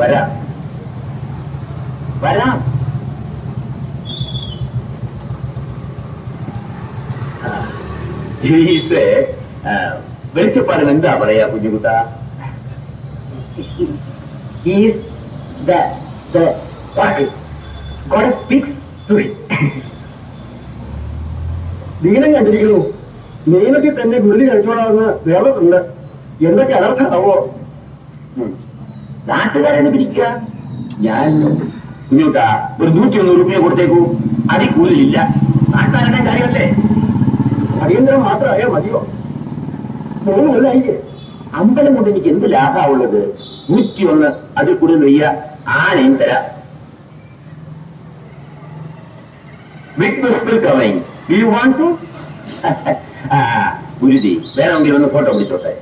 വരാം. വരാം. ഇത് വെളിച്ചപ്പാടിന് എന്താ പറയാ കുഞ്ഞുകുട്ട? Is the the God speaks to it. ദീനം കണ്ടിരിക്കുന്നു. നിയമത്തിൽ തന്നെ ഗുരുതി കഴിച്ചോളാമെന്ന് വേറൊന്നുണ്ട് എന്തൊക്കെ അനർത്ഥമാവോ ഉം. നാട്ടുകാരെന്ന് പിരിക്കുക ഞാൻ കുഞ്ഞുട്ടാ ഒരു നൂറ്റി ഒന്ന് റുപ്യ കൊടുത്തേക്കൂ. അതിൽ കൂടുതലില്ല. നാട്ടുകാരുടെ കാര്യമല്ലേ? അടിയന്തരം മാത്രമായോ മതിയോ? മൂന്ന് അമ്പലം കൊണ്ട് എനിക്ക് എന്ത് ലാഭമുള്ളത് നൂറ്റി ഒന്ന് അതിൽ കൂടുതൽ വയ്യ ആനയും തരാം. യു വാണ്ട് ഗുരുജി വേണമെങ്കിൽ ഒന്ന് ഫോട്ടോ പിടിച്ചോട്ടെ